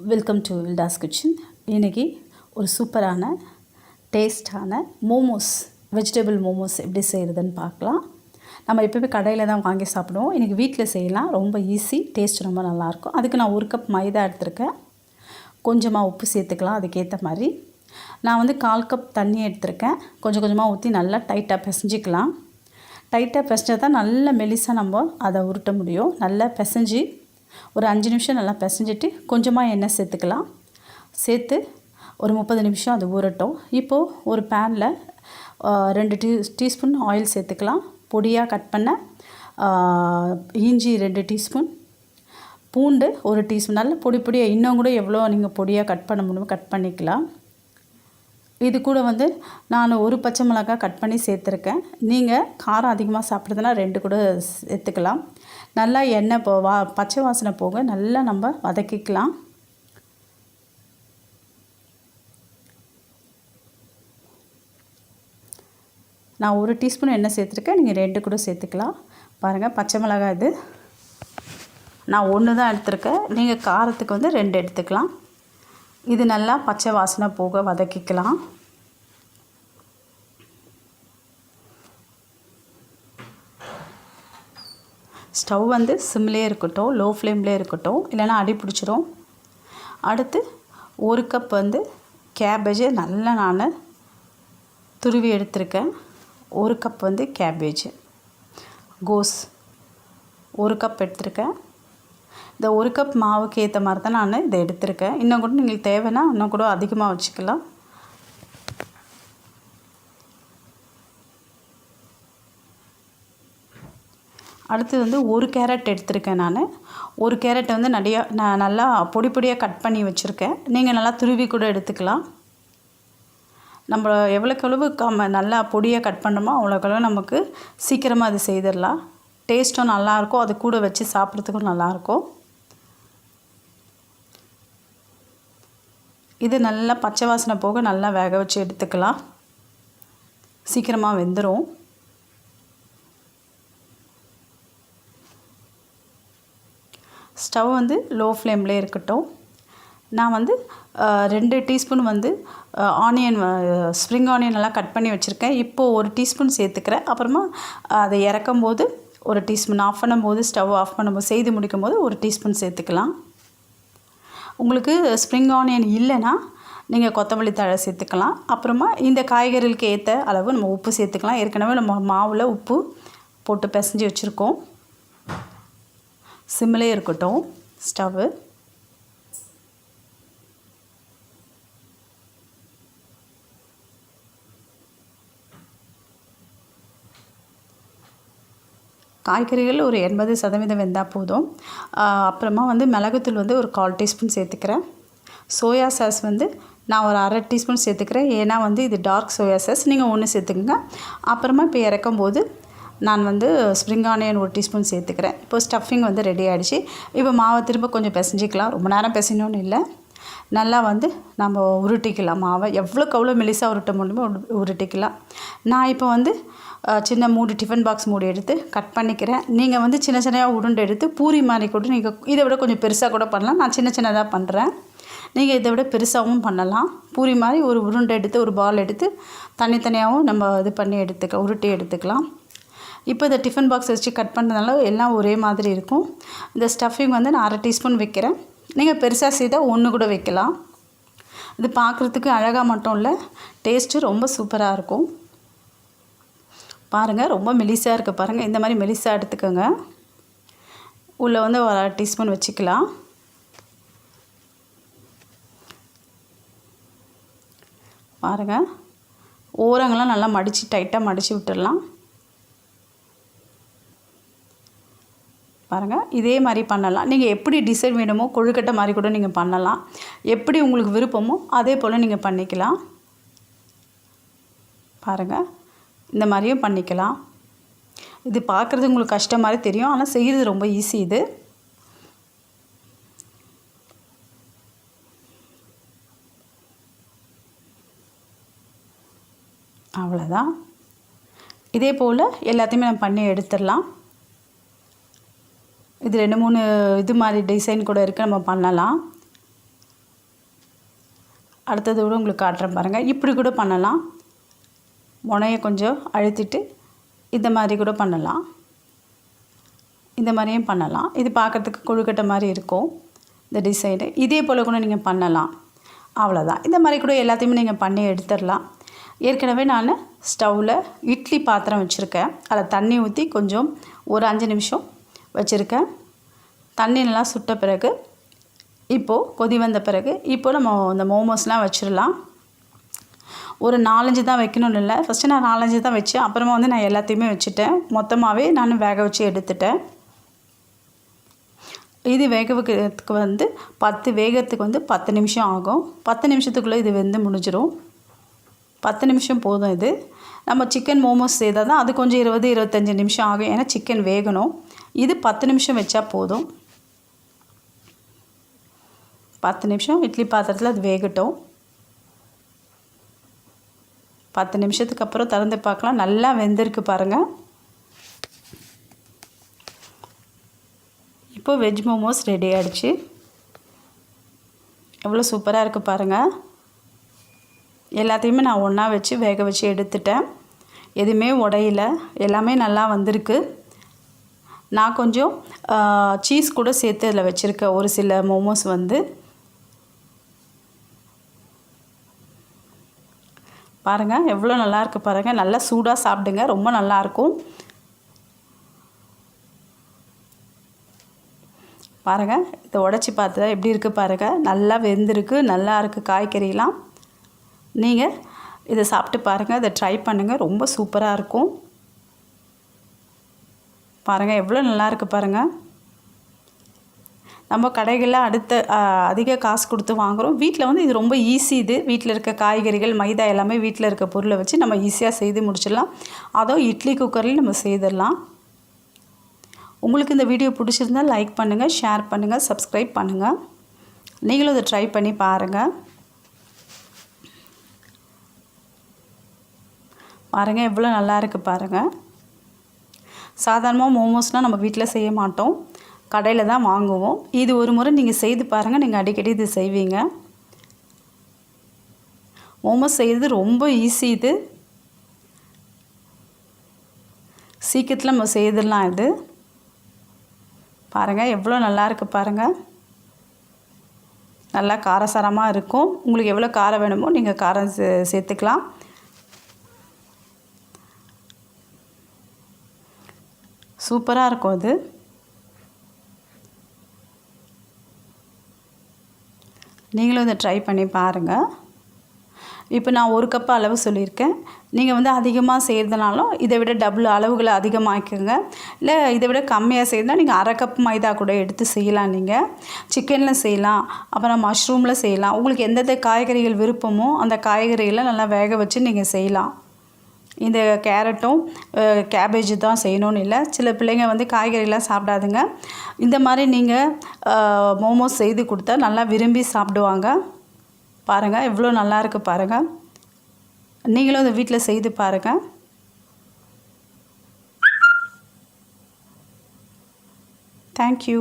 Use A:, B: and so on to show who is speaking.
A: Welcome to வில்டாஸ் kitchen இன்றைக்கி ஒரு சூப்பரான டேஸ்டான மோமோஸ் வெஜிடபிள் மோமோஸ் எப்படி செய்கிறதுன்னு பார்க்கலாம். நம்ம எப்போயுமே கடையில் தான் வாங்கி சாப்பிடுவோம். இன்றைக்கி வீட்டில் செய்யலாம். ரொம்ப ஈஸி டேஸ்ட் ரொம்ப நல்லாயிருக்கும். அதுக்கு நான் ஒரு கப் மைதா எடுத்திருக்கேன். கொஞ்சமாக உப்பு சேர்த்துக்கலாம். அதுக்கேற்ற மாதிரி. நான் வந்து கால் கப் தண்ணி எடுத்திருக்கேன். கொஞ்சம் கொஞ்சமாக ஊற்றி நல்லா டைட்டாக பிசைஞ்சிக்கலாம். டைட்டாக பிசைஞ்சா தான் நல்ல மெலிசாக நம்ம அதை உருட்ட முடியும். நல்லா பிசைஞ்சு ஒரு அஞ்சு நிமிஷம் நல்லா பிசைஞ்சிட்டு கொஞ்சமாக எண்ணெய் சேர்த்துக்கலாம். சேர்த்து ஒரு முப்பது நிமிஷம் அது ஊறட்டும். இப்போது ஒரு பேனில் ரெண்டு டீ டீஸ்பூன் ஆயில் சேர்த்துக்கலாம். பொடியாக கட் பண்ண இஞ்சி ரெண்டு டீஸ்பூன். பூண்டு ஒரு டீஸ்பூன். நல்ல பொடி பொடியாக இன்னும் கூட எவ்வளோ நீங்கள் பொடியாக கட் பண்ண முடியுமோ கட் பண்ணிக்கலாம். இது கூட வந்து நான் ஒரு பச்சை மிளகாய் கட் பண்ணி சேர்த்துருக்கேன். நீங்கள் காரம் அதிகமாக சாப்பிட்றதுனா ரெண்டு கூட சேர்த்துக்கலாம். நல்லா எண்ணெய் போ வா பச்சை வாசனை போக நல்லா நம்ம வதக்கிக்கலாம். நான் ஒரு டீஸ்பூன் எண்ணெய் சேர்த்துருக்கேன் நீங்கள் ரெண்டு கூட சேர்த்துக்கலாம். பாருங்கள் பச்சை மிளகாய் இது. நான் ஒன்று தான் எடுத்திருக்கேன். நீங்கள் காரத்துக்கு வந்து ரெண்டு எடுத்துக்கலாம். இது நல்லா பச்சை வாசனை போக வதக்கிக்கலாம். ஸ்டவ் வந்து சிம்லேயே இருக்கட்டும் லோ ஃப்ளேம்லேயே இருக்கட்டும் இல்லைனா அடி பிடிச்சிரும். அடுத்து ஒரு கப் வந்து கேபேஜை நல்லா நான் துருவி எடுத்திருக்கேன். ஒரு கப் வந்து கேபேஜ் கோஸ் ஒரு கப் எடுத்திருக்கேன். இந்த ஒரு கப் மாவுக்கு ஏற்ற மாதிரி தான் நான் இதை எடுத்திருக்கேன். இன்னும் கூட நீங்கள் தேவைன்னா இன்னும் கூட அதிகமாக வச்சுக்கலாம். அடுத்து வந்து ஒரு கேரட் எடுத்திருக்கேன் நான். ஒரு கேரட்டை வந்து நிறையா நான் நல்லா பொடி பொடியாக கட் பண்ணி வச்சுருக்கேன். நீங்கள் நல்லா துருவி கூட எடுத்துக்கலாம். நம்ம எவ்வளோக்கு அளவு கம்ம நல்லா பொடியாக கட் பண்ணோமோ அவ்வளோக்களவு நமக்கு சீக்கிரமாக அது செய்திடலாம். டேஸ்ட்டும் நல்லாயிருக்கும். அது கூட வச்சு சாப்பிட்றதுக்கும் நல்லாயிருக்கும். இது நல்லா பச்சை வாசனை போக நல்லா வேக வச்சு எடுத்துக்கலாம். சீக்கிரமாக வெந்துடும் ஸ்டவ் வந்து லோ ஃப்ளேம்லேயே இருக்கட்டும். நான் வந்து ரெண்டு டீஸ்பூன் வந்து ஆனியன் ஸ்ப்ரிங் ஆனியன் எல்லாம் கட் பண்ணி வச்சுருக்கேன். இப்போது ஒரு டீஸ்பூன் சேர்த்துக்கிறேன். அப்புறமா அதை இறக்கும் போது ஒரு டீஸ்பூன் ஆஃப் பண்ணும்போது ஸ்டவ் ஆஃப் பண்ணும்போது செய்து முடிக்கும் போது ஒரு டீஸ்பூன் சேர்த்துக்கலாம். உங்களுக்கு ஸ்ப்ரிங் ஆனியன் இல்லைன்னா நீங்கள் கொத்தமல்லி தழை சேர்த்துக்கலாம். அப்புறமா இந்த காய்கறிகளுக்கு ஏற்ற அளவு நம்ம உப்பு சேர்த்துக்கலாம். ஏற்கனவே நம்ம மாவில் உப்பு போட்டு பிசைஞ்சு வச்சுருக்கோம். சிம்மிலே இருக்கட்டும். ஸ்டவ்வு. காய்கறிகள் ஒரு எண்பது சதவீதம் வெந்தால் போதும். அப்புறமா வந்து மிளகுத்தூள் வந்து ஒரு கால் டீஸ்பூன் சேர்த்துக்கிறேன். சோயா சாஸ் வந்து நான் ஒரு அரை டீஸ்பூன் சேர்த்துக்கிறேன். ஏன்னா வந்து இது டார்க் சோயா சாஸ். நீங்கள் ஒன்று சேர்த்துக்குங்க. அப்புறமா இப்போ இறக்கும் போது நான் வந்து ஸ்ப்ரிங் ஆனியன் ஒரு டீஸ்பூன் சேர்த்துக்கிறேன். இப்போ ஸ்டஃபிங் வந்து ரெடி ஆகிடுச்சு இப்போ மாவை திரும்ப கொஞ்சம் பிசைஞ்சிக்கலாம். ரொம்ப நேரம் பிசையணும்னு இல்லை. நல்லா வந்து நம்ம உருட்டிக்கலாம் மாவை. எவ்வளோக்கு எவ்வளோ மெலிசாக உருட்ட முடியுமோ உருட்டிக்கலாம். நான் இப்போ வந்து சின்ன மூடி டிஃபன் பாக்ஸ் மூடி எடுத்து கட் பண்ணிக்கிறேன். நீங்கள் வந்து சின்ன சின்னதாக உருண்டை எடுத்து பூரி மாதிரி கூட நீங்கள் இதை விட கொஞ்சம் பெருசாக கூட பண்ணலாம். நான் சின்ன சின்னதாக பண்ணுறேன் நீங்கள் இதை விட பெருசாகவும் பண்ணலாம். பூரி மாதிரி ஒரு உருண்டை எடுத்து ஒரு பால் எடுத்து தனித்தனியாகவும் நம்ம இது பண்ணி எடுத்துக்கலாம் உருட்டி எடுத்துக்கலாம். இப்போ இந்த டிஃபன் பாக்ஸ் வச்சு கட் பண்ணுறதுனால எல்லாம் ஒரே மாதிரி இருக்கும். இந்த ஸ்டஃபிங் வந்து நான் அரை டீஸ்பூன் வைக்கிறேன். நீங்கள் பெருசாக செய்தால் ஒன்று கூட வைக்கலாம். இது பார்க்குறதுக்கு அழகாக மட்டும் இல்லை டேஸ்ட்டு ரொம்ப சூப்பராக இருக்கும். பாருங்கள் ரொம்ப மெலிசாக இருக்குது பாருங்கள் இந்த மாதிரி மெலிசாக எடுத்துக்கோங்க. உள்ளே வந்து ஒரு அரை டீஸ்பூன் வச்சுக்கலாம். பாருங்கள் ஓரங்கள்லாம் நல்லா மடித்து டைட்டாக மடித்து விட்டுடலாம். பாருங்கள் இதே மாதிரி பண்ணலாம். நீங்கள் எப்படி டிசைன் வேணுமோ கொழுக்கட்டை மாதிரி கூட நீங்கள் பண்ணலாம். எப்படி உங்களுக்கு விருப்பமோ அதே போல் நீங்கள் பண்ணிக்கலாம். பாருங்கள் இந்த மாதிரியும் பண்ணிக்கலாம். இது பார்க்குறது உங்களுக்கு கஷ்டம் மாதிரி தெரியும். ஆனால் செய்கிறது ரொம்ப ஈஸி இது. அவ்வளோதான் இதே போல் எல்லாத்தையுமே நம்ம பண்ணி எடுத்துடலாம். இது ரெண்டு மூணு இது மாதிரி டிசைன் கூட இருக்குது நம்ம பண்ணலாம். அடுத்தது கூட உங்களுக்கு காட்டுறேன் பாருங்கள் இப்படி கூட பண்ணலாம். முனையை கொஞ்சம் அழுத்திட்டு இந்த மாதிரி கூட பண்ணலாம். இந்த மாதிரியும் பண்ணலாம். இது பார்க்குறதுக்கு கொழுக்கட்டை மாதிரி இருக்கும். இந்த டிசைனு இதே போல் கூட நீங்கள் பண்ணலாம். அவ்வளோதான் இந்த மாதிரி கூட எல்லாத்தையுமே நீங்கள் பண்ணி எடுத்துடலாம். ஏற்கனவே நான் ஸ்டவ்வில் இட்லி பாத்திரம் வச்சுருக்கேன். அதில் தண்ணி ஊற்றி கொஞ்சம் ஒரு அஞ்சு நிமிஷம் வச்சுருக்கேன். தண்ணி நல்லா சுட்ட பிறகு இப்போது கொதி வந்த பிறகு இப்போது நம்ம இந்த மோமோஸ்லாம் வச்சிடலாம். ஒரு நாலஞ்சு தான் வைக்கணும்னு இல்லை. ஃபஸ்ட்டு நான் நாலஞ்சு தான் வச்சேன் அப்புறமா வந்து நான் எல்லாத்தையுமே வச்சுட்டேன். மொத்தமாகவே நான் வேக வச்சு எடுத்துட்டேன். இது வேக வைக்கிறதுக்கு வந்து பத்து வேகிறதுக்கு வந்து பத்து நிமிஷம் ஆகும். பத்து நிமிஷத்துக்குள்ளே இது வெந்து முடிஞ்சிடும் பத்து நிமிஷம் போதும் இது. நம்ம சிக்கன் மோமோஸ் செய்தால் தான் அது கொஞ்சம் இருபது இருபத்தஞ்சி நிமிஷம் ஆகும். ஏன்னா சிக்கன் வேகணும். இது பத்து நிமிஷம் வச்சா போதும். பத்து நிமிஷம் இட்லி பாத்திரத்தில் அது வேகட்டும். பத்து நிமிஷத்துக்கு அப்புறம் திறந்து பார்க்கலாம். நல்லா வெந்திருக்கு பாருங்கள் இப்போது வெஜ் மோமோஸ் ரெடி ஆகிடுச்சு எவ்வளோ சூப்பராக இருக்குது பாருங்கள் எல்லாத்தையுமே நான் ஒன்றா வச்சு வேக வச்சு எடுத்துட்டேன். எதுவுமே உடையில. எல்லாமே நல்லா வந்திருக்கு. நான் கொஞ்சம் சீஸ் கூட சேர்த்து அதில் வச்சுருக்கேன் ஒரு சில மோமோஸ் வந்து. பாருங்கள் எவ்வளோ நல்லாயிருக்கு பாருங்கள் நல்லா சூடாக சாப்பிடுங்க ரொம்ப நல்லாயிருக்கும் பாருங்கள் இதை உடச்சி பார்த்தா எப்படி இருக்குது பாருங்கள் நல்லா வெந்திருக்கு நல்லா இருக்குது காய்கறிலாம். நீங்கள் இதை சாப்பிட்டு பாருங்கள் இதை ட்ரை பண்ணுங்கள் ரொம்ப சூப்பராக இருக்கும். பாருங்கள் எவ்வளோ நல்லாயிருக்கு பாருங்கள் நம்ம கடைகளில் அடுத்த அதிக காசு கொடுத்து வாங்குகிறோம் வீட்டில் வந்து இது ரொம்ப ஈஸி இது. வீட்டில் இருக்க காய்கறிகள் மைதா எல்லாமே வீட்டில் இருக்க பொருளை வச்சு நம்ம ஈஸியாக செய்து முடிச்சிடலாம். அதோ இட்லி குக்கர்லேயும் நம்ம செய்திடலாம். உங்களுக்கு இந்த வீடியோ பிடிச்சிருந்தால் லைக் பண்ணுங்கள் ஷேர் பண்ணுங்கள் சப்ஸ்கிரைப் பண்ணுங்கள் நீங்களும் இதை ட்ரை பண்ணி பாருங்கள் பாருங்கள் எவ்வளோ நல்லா இருக்குது பாருங்கள் சாதாரணமாக மோமோஸ்னால் நம்ம வீட்டில் செய்ய மாட்டோம். கடையில் தான் வாங்குவோம். இது ஒரு முறை நீங்கள் செய்து பாருங்கள் நீங்கள் அடிக்கடி இது செய்வீங்க. மோமோஸ் செய்கிறது ரொம்ப ஈஸி இது. சீக்கிரத்தில் நம்ம செய்திடலாம் இது. பாருங்கள் எவ்வளோ நல்லா இருக்குது பாருங்கள் நல்லா காரசாரமாக இருக்கும். உங்களுக்கு எவ்வளோ காரம் வேணுமோ நீங்கள் காரம் சே சேர்த்துக்கலாம். சூப்பராக இருக்கும் அது. நீங்களும் இதை ட்ரை பண்ணி பாருங்கள் இப்போ நான் ஒரு கப் அளவு சொல்லியிருக்கேன். நீங்கள் வந்து அதிகமாக செய்கிறதுனாலும் இதை விட டபுள் அளவுகளை அதிகமாக்கிக்கோங்க. இல்லை இதை விட கம்மியாக செய்யறதுனா நீங்கள் அரை கப் மைதா கூட எடுத்து செய்யலாம் நீங்கள் சிக்கனில் செய்யலாம் அப்புறம் மஷ்ரூமில் செய்யலாம். உங்களுக்கு எந்தெந்த காய்கறிகள் விருப்பமோ அந்த காய்கறிகளை நல்லா வேக வச்சு நீங்கள் செய்யலாம். இந்த கேரட்டும் கேபேஜ் தான் செய்யணும்னு இல்லை. சில பிள்ளைங்க வந்து காய்கறிலாம் சாப்பிடாதுங்க. இந்த மாதிரி நீங்கள் மோமோஸ் செய்து கொடுத்தா நல்லா விரும்பி சாப்பிடுவாங்க. பாருங்கள் எவ்வளோ நல்லா இருக்குது பாருங்கள் நீங்களும் இந்த வீட்டில் செய்து பாருங்கள் தேங்க்யூ